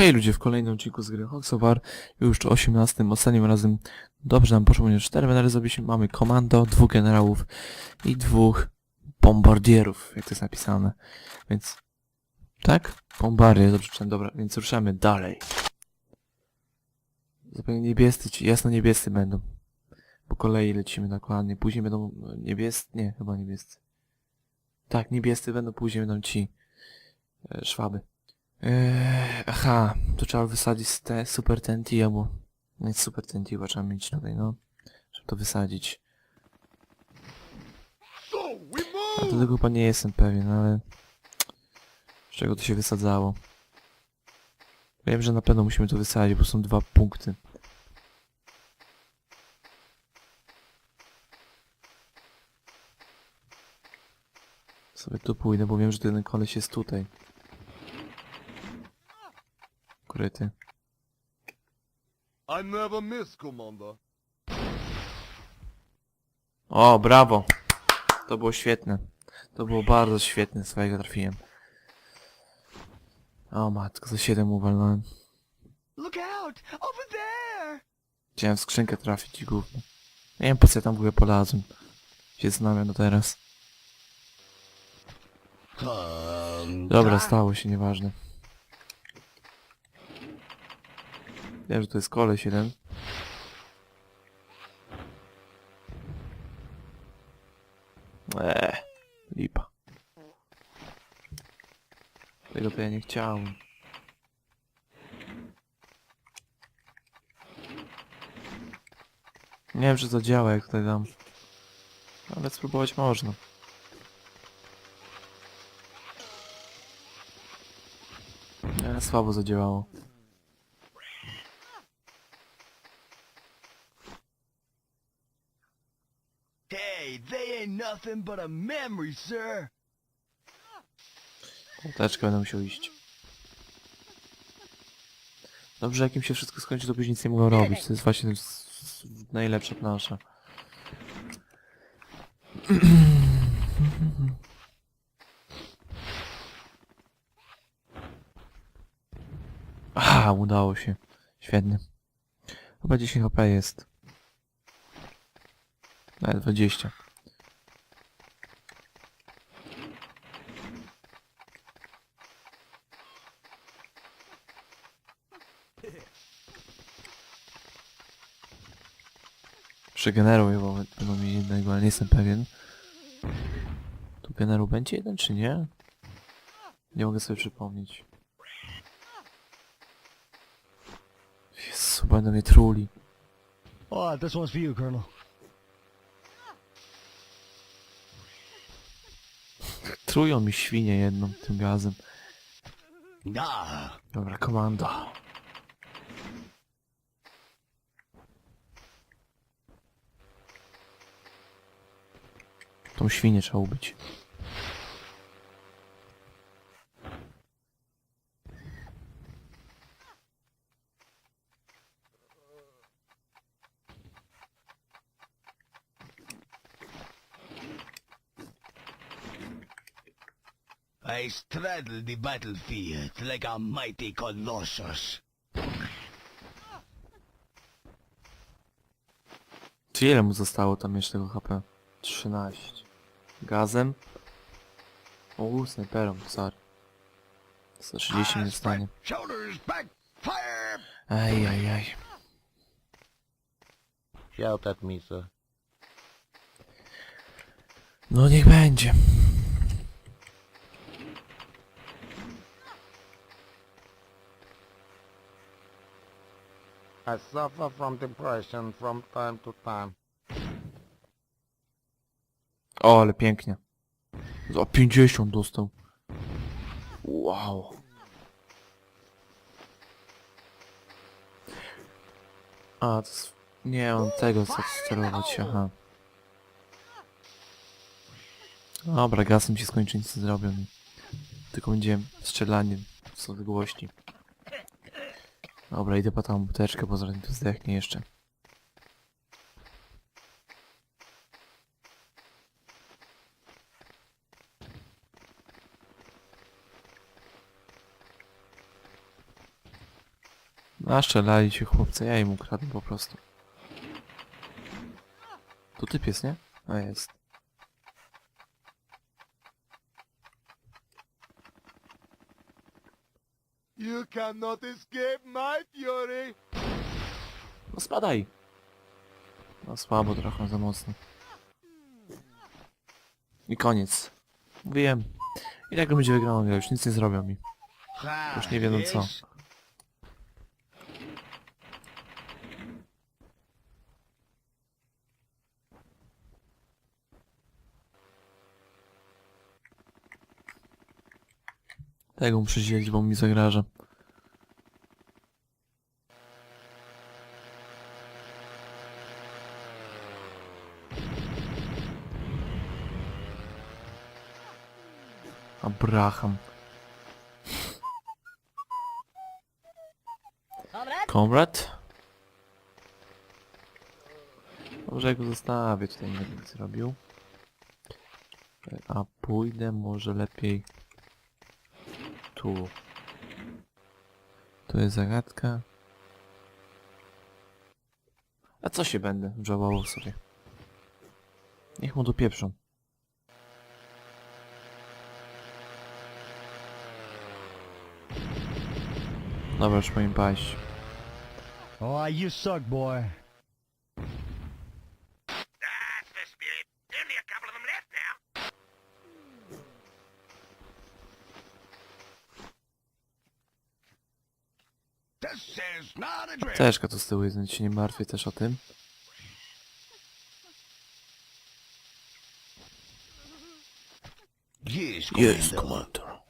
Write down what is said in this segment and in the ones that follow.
Hej ludzie, w kolejnym odcinku z gry Hoxobar, już 18, ostatnim razem dobrze nam poszło, ponieważ 4 medale mamy komando, dwóch generałów i dwóch bombardierów, jak to jest napisane, więc tak? Bombardier, dobrze czytam, dobra, więc ruszamy dalej. Zupełnie niebiescy, ci jasno-niebiescy będą. Po kolei lecimy dokładnie, później będą niebiescy, nie, chyba niebiescy. Tak, niebiescy będą, później będą ci e, szwaby. Eee, aha, to trzeba wysadzić te Super TNT albo... Nie, Super TNT trzeba mieć tutaj, no. Żeby to wysadzić. A do tego chyba nie jestem pewien, ale... Z czego to się wysadzało? Wiem, że na pewno musimy to wysadzić, bo są dwa punkty. Sobie tu pójdę, bo wiem, że ten koleś jest tutaj. Ukryty. I never miss, Commander. O, brawo! To było świetne. To było bardzo świetne, swojego trafiłem. O matko, za 7 uwalnąłem. Look out! Over there! Chciałem w skrzynkę trafić i gówno. Nie wiem po co ja tam w ogóle polazłem. Się zastanawiam do teraz. Dobra, stało się, nieważne. Wiem, że to jest koleś jeden. Eee, lipa. Tego to ja nie chciałem. Nie wiem, czy to działa, jak tutaj dam. Ale spróbować można. Słabo zadziałało. Nothing but a memory, sir. Teczkę będę musiał iść. Dobrze, jak im się wszystko skończy, to później nic nie mogą robić. To jest właśnie najlepsza plansza. Aha, udało się. Świetnie. Chyba 10 HP jest. Nawet 20. Przegeneruję, bo będą mi jednego, ale nie jestem pewien. Tu generał będzie jeden, czy nie? Nie mogę sobie przypomnieć. Jezu, będą mnie truli. Oh, this one's for you, Colonel. Trują mi świnie jedną tym gazem. Dobra, komando. Tą świnię trzeba ubić. I straddle the battlefield like a mighty colossus. Czy ile mu zostało tam jeszcze tego HP? 13. Gazem? O, snajperem, sorry. 130 mi zostanie. Shoulders back, fire! Aj, aj, aj. Shout at me, sir. No niech będzie. I suffer from depression from time to time. O, ale pięknie. Za 50 dostał. Wow. A, to jest... Nie, on tego chce sterować, aha. Dobra, gasem się skończy, nic nie. Tylko będzie strzelanie z odległości. Dobra, idę po tą buteczkę, bo zaraz tu zdechnie jeszcze. A strzelali się chłopcy, ja im ukradłem po prostu. Tu typ jest, nie? A jest. You cannot escape my fury. No spadaj! No słabo trochę, za mocno. I koniec. Wiem. I tak będzie wygraną grę, już nic nie zrobią mi. Już nie wiedzą co. Tego muszę dzielić, bo mi zagraża. Abraham. Komrad? Może ja go zostawię, tutaj nie będę nic robił. A pójdę może lepiej tu. Tu jest zagadka. A co się będę żałował sobie? Niech mu dopieprzą. Dobra, już powinien paść. Oh, you suck, boy. That's the spirit. Only a couple of them left now. This is not a drill. Teczka tu z tyłu jest, więc się nie martwię też o tym. Yes, Jest Commander. komandor.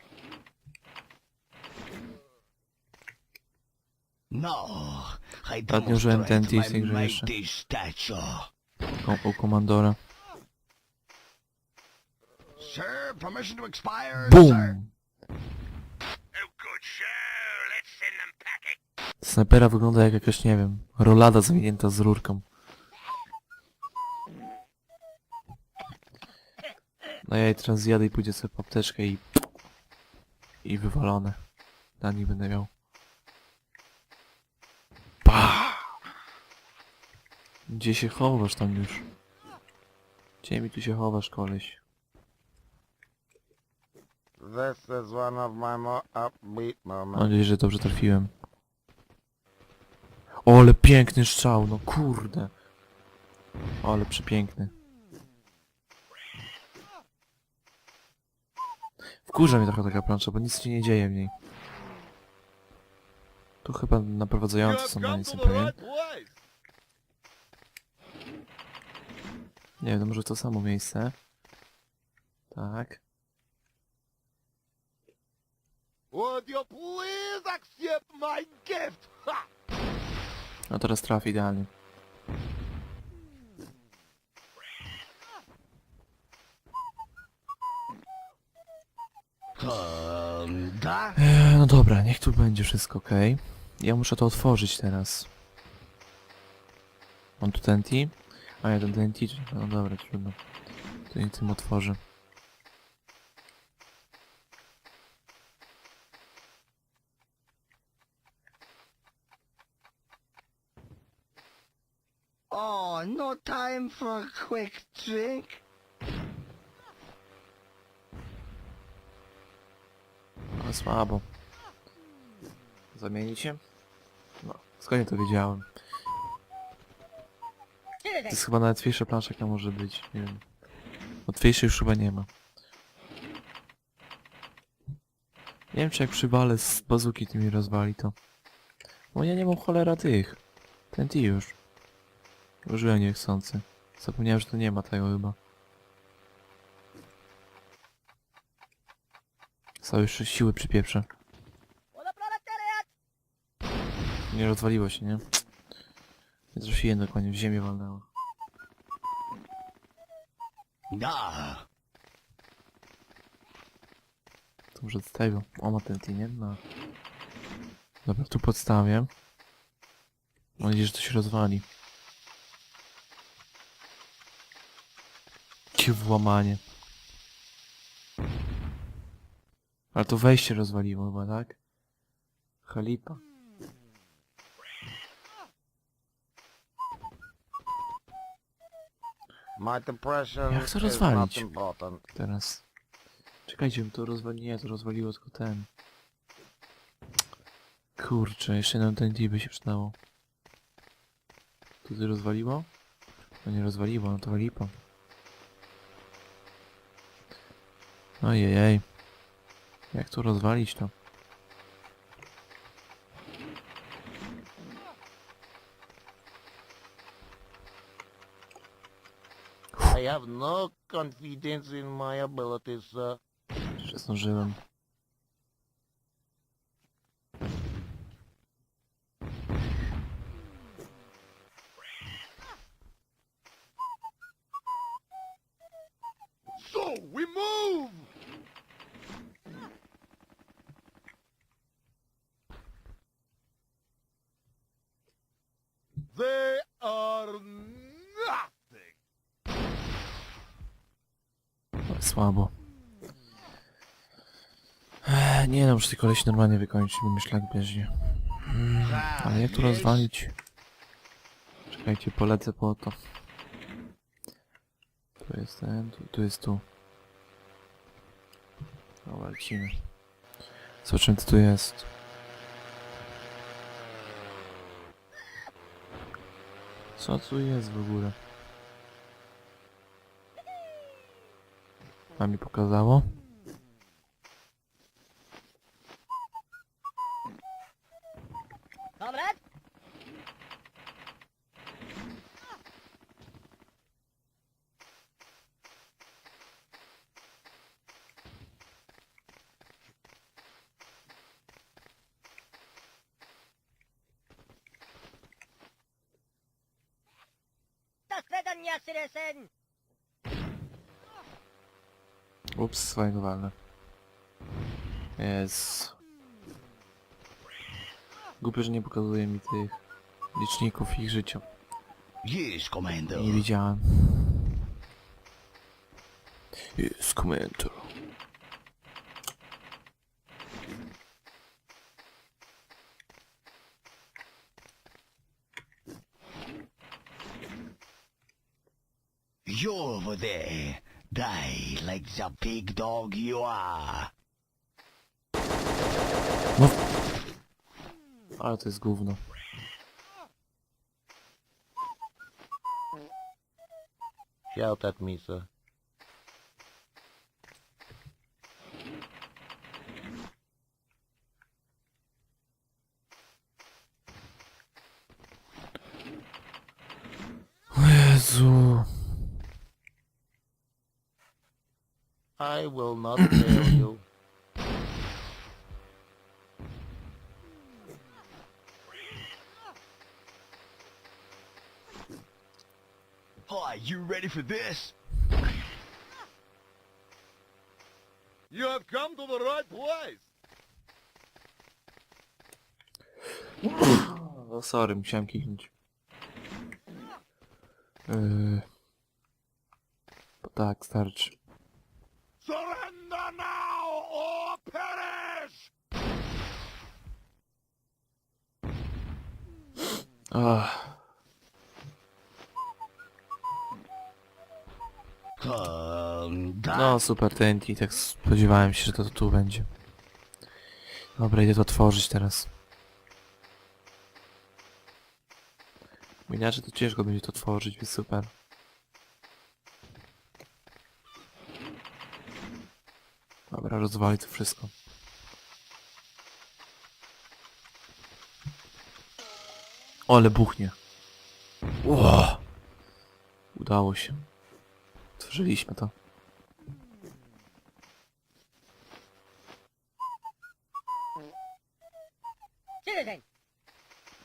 No, I Nawet nie użyłem TNT gry jeszcze. mighty stature. Ko u komandora. Sir, permission to expire, sir. BUM! Oh, good, sure. Let's send them packing. Snajpera wygląda jak jakaś, nie wiem, rolada zawinięta z rurką. No ja jej teraz zjadę i pójdzie sobie po apteczkę i... I wywalone. Na nich będę miał. Pa! Gdzie się chowasz tam już? Gdzie mi tu się chowasz, koleś? This is one of my more upbeat Mam moments. nadzieję, że dobrze trafiłem. O, ale piękny strzał, no kurde. O, ale przepiękny. Wkurza mnie trochę taka plansza, bo nic się nie dzieje w niej. Tu chyba naprowadzający są, no nie jestem pewien. Nie wiem, może to samo miejsce. Tak. Would you please accept my gift? Ha! No teraz trafi idealnie. Eee, no dobra, niech tu będzie wszystko ok. Ja muszę to otworzyć teraz. Mam tu TNT? A ja ten TNT, no dobra, trudno. To nie tym otworzę. Oh, no time for a quick drink. Ale słabo. Zamienić się? No, skąd to wiedziałem? To jest chyba najłatwiejsza plansza, jaka może być. Nie wiem. Łatwiejszej już chyba nie ma. Nie wiem, czy jak przywalę z bazuki tymi rozwali to. Bo ja nie mam cholera tych. Ten ty już. Użyłem niechcący. Zapomniałem, że tu nie ma tego chyba. Całe jeszcze siły przypieprzę. Nie rozwaliło się, nie? Nie trafiłem dokładnie, w ziemię walnęło. Da. To może z tego. O, ma ten nie? No. Dobra, tu podstawię. Mam nadzieję, że to się rozwali. Ci włamanie. Ale to wejście rozwaliło chyba, tak? Halipa. Jak to rozwalić? Teraz. Czekajcie, to rozwali... Nie, to rozwaliło tylko ten. Kurczę, jeszcze nam ten by się przydało. Tutaj rozwaliło? No nie rozwaliło, no to halipa. Ojej. Jak to rozwalić to? I have no confidence in my abilities, sir. Jeszcze zdążyłem. So, we move! They are nothing! Ale słabo. Ech, nie no, muszę tylko koleś normalnie wykończyć, bo mi szlak bieżnie. Mm, ale jak tu rozwalić? Czekajcie, polecę po to. Tu jest ten, tu, tu jest tu. Dobra, lecimy. Zobaczymy co tu jest. Co tu jest w ogóle? Mi pokazało? Swojego walne. Jest. Głupio, że nie pokazuje mi tych liczników ich życia. Yes, Commander. Nie widziałem. Jest komentar. You over there. Like the big dog you are. No. Ale to jest gówno. Shout at me, sir. Not fail you. Are you ready for this? You have come to the right place. O, sorry, musiałem kichnąć. Uh, yy... Tak, starczy. Surrender now or perish! Ach, Come no super TNT, tak spodziewałem się, że to, tu będzie. Dobra, idę to otworzyć teraz. Bo Inaczej to ciężko będzie to otworzyć, więc super. Rozwali to wszystko. O, ale buchnie. Ło! Udało się. Otworzyliśmy to.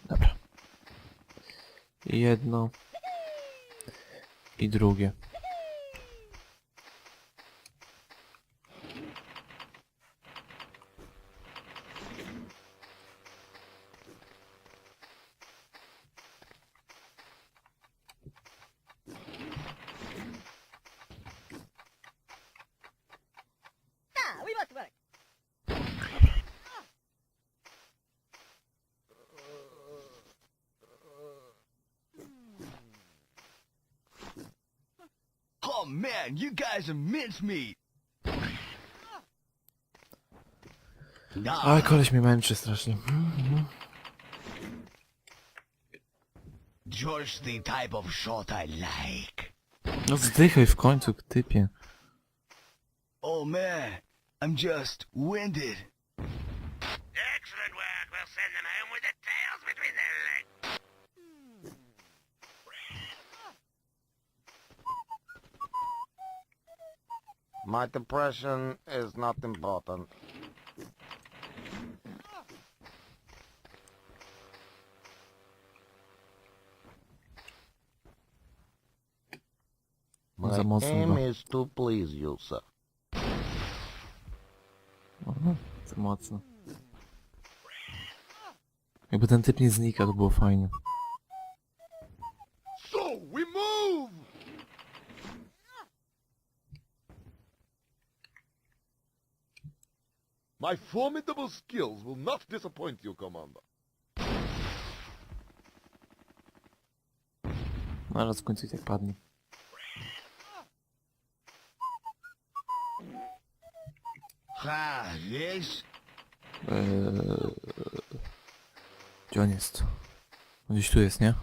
Dobra. Jedno. I drugie. Ah, we must work! Man, you guys are mincemeat. Nah, Ale koleś mnie męczy strasznie. just the type of shot I like. No zdychaj w końcu, typie. Oh man, I'm just winded. Excellent work. We'll send them My depression is not important. My aim is to please you, sir. Aha, za mocno. Jakby ten typ nie znika, to było fajnie. My formidable skills will not disappoint you, Commander. No raz w końcu i tak padnie. Ah, yes? Eee... Gdzie on jest? On Gdzieś tu jest, nie?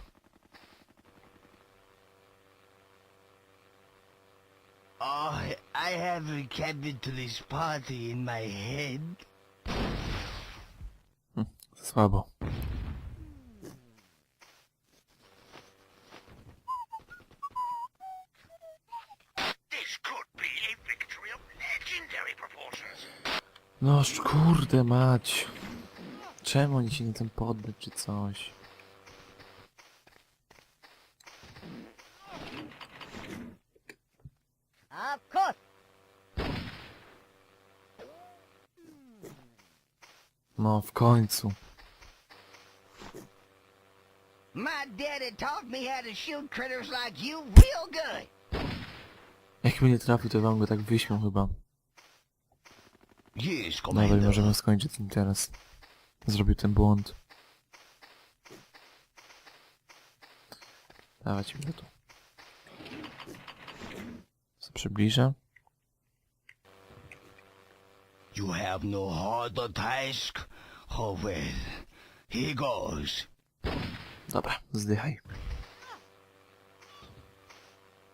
Oh, I have a this party in my head. Słabo. This could be a victory of legendary proportions. No sz- kurde mać. Czemu oni się nie ten poddać czy coś? Of course. No w końcu. My daddy taught me how to shoot critters like you real good. Jak mnie nie trafi, to wam go tak wyśmiał chyba. Yes, i Commander. możemy skończyć tym teraz. Zrobił ten błąd. Dawać mi tu. Co przybliża? You have no harder task? Oh well, here goes. Dobra, zdychaj.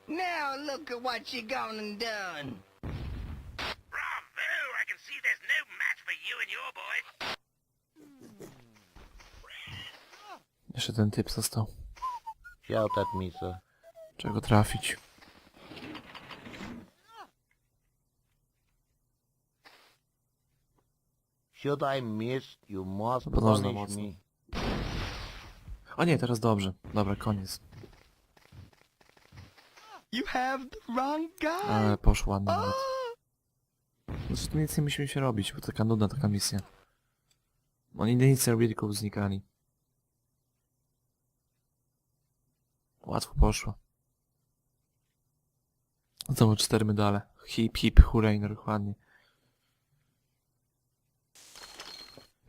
Now look at what you gone and done. Bravo! I can see there's no match for you and your boy. Jeszcze ten typ został. Shout at me, sir. Czego trafić? Should I miss, you must punish mocno. me. O nie, teraz dobrze. Dobra, koniec. You have the wrong guy. Ale poszło ładnie nawet. Znaczy tu nic nie musimy się robić, bo taka nudna taka misja. Oni nic nie robili, tylko znikali. Łatwo poszło. Znowu cztery medale. Hip, hip, hurray, no dokładnie.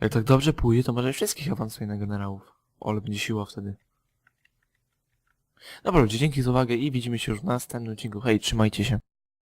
Jak tak dobrze pójdzie, to może wszystkich awansuje na generałów. O, ale będzie siła wtedy. Dobra ludzie, dzięki za uwagę i widzimy się już w następnym odcinku. Hej, trzymajcie się.